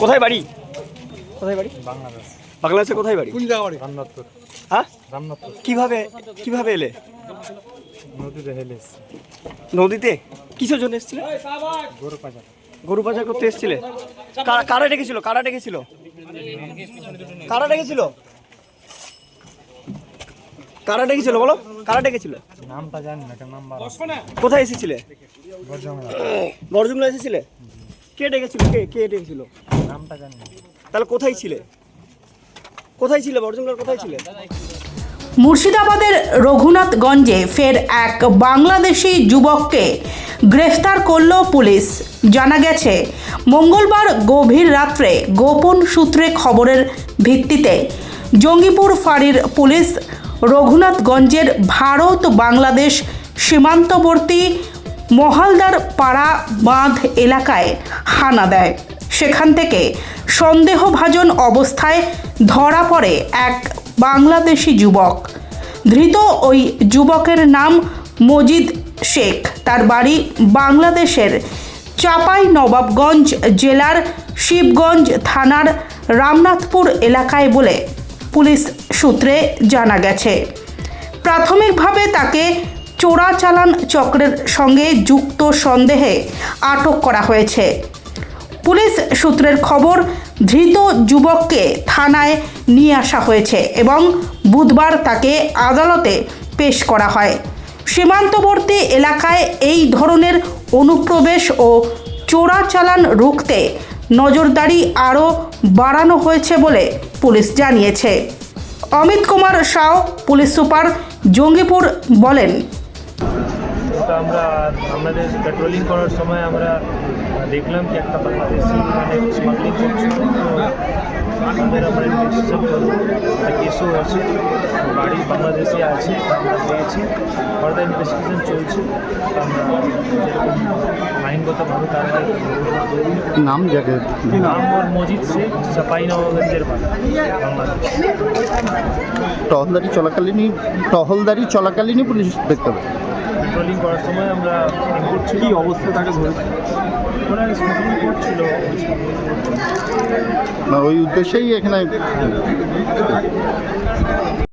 কোথায় বাড়ি? কোথায় বাড়ি? বাংলাদেশ। বাংলাদেশে কোথায় বাড়ি? কোন জায়গা বাড়ি? রামনাথপুর। হ্যাঁ? রামনাথপুর। কীভাবে কীভাবে এলে? নদীতে হেলে নদীতে? কিসের জন্য এসেছিলে? গরু পাচার। গরু পাচার করতে এসেছিলে? কারা- ডেকেছিল? কারা ডেকেছিল? কারা ডেকেছিল? কারা ডেকেছিল বলো? কারা ডেকেছিল? নামটা জানি না কেন নাম কোথায় এসেছিলে? বর্জমলা বরজুমলা এসেছিলে? কে ডেকেছিল? কে কে ডেকেছিল? নামটা জানি তাহলে কোথায় ছিলে? কোথায় ছিলে বরজুমলার কোথায় ছিলে? মুর্শিদাবাদের রঘুনাথগঞ্জে ফের এক বাংলাদেশি যুবককে গ্রেফতার করল পুলিশ। জানা গেছে মঙ্গলবার গভীর রাত্রে গোপন সূত্রে খবরের ভিত্তিতে জঙ্গিপুর ফাঁড়ির পুলিশ রঘুনাথগঞ্জের ভারত বাংলাদেশ সীমান্তবর্তী মহালদার পাড়া বাঁধ এলাকায় হানা দেয়। সেখান থেকে সন্দেহভাজন অবস্থায় ধরা পড়ে এক বাংলাদেশি যুবক। ধৃত ওই যুবকের নাম মজিদ শেখ। তার বাড়ি বাংলাদেশের চাপাই নবাবগঞ্জ জেলার শিবগঞ্জ থানার রামনাথপুর এলাকায় বলে পুলিশ সূত্রে জানা গেছে। প্রাথমিকভাবে তাকে চোরাচালান চক্রের সঙ্গে যুক্ত সন্দেহে আটক করা হয়েছে। পুলিশ সূত্রের খবর, ধৃত যুবককে থানায় নিয়ে আসা হয়েছে এবং বুধবার তাকে আদালতে পেশ করা হয়। সীমান্তবর্তী এলাকায় এই ধরনের অনুপ্রবেশ ও চোরাচালান রুখতে নজরদারি আরও বাড়ানো হয়েছে বলে পুলিশ জানিয়েছে। অমিত কুমার সাও পুলিশ সুপার, জঙ্গিপুর বলেন। ওটা আমরা আমাদের পেট্রোলিং করার সময় আমরা দেখলাম কি একটা বাংলাদেশি মানে স্মাগলিং করছিল তো আমাদের আমরা ইনভেস্টিগেশন করব একটা কেসও আছে বাড়ি বাংলাদেশে আছে আমরা পেয়েছি। ফার্দার ইনভেস্টিগেশন চলছে। তো আমরা যেরকম আইনগতভাবে তারা নাম যাকে নাম? ওর মজিদ শেখ সাপাই নবাবগঞ্জের বাংলাদেশ। টহলদারি চলাকালীনই টহলদারি চলাকালীনই পুলিশ দেখতে পাবে পেট্রোলিং করার সময় আমরা করছি কি অবস্থা তাকে ধরেছি ওরা স্মাগলিং করছিল। না ওই উদ্দেশ্যেই এখানে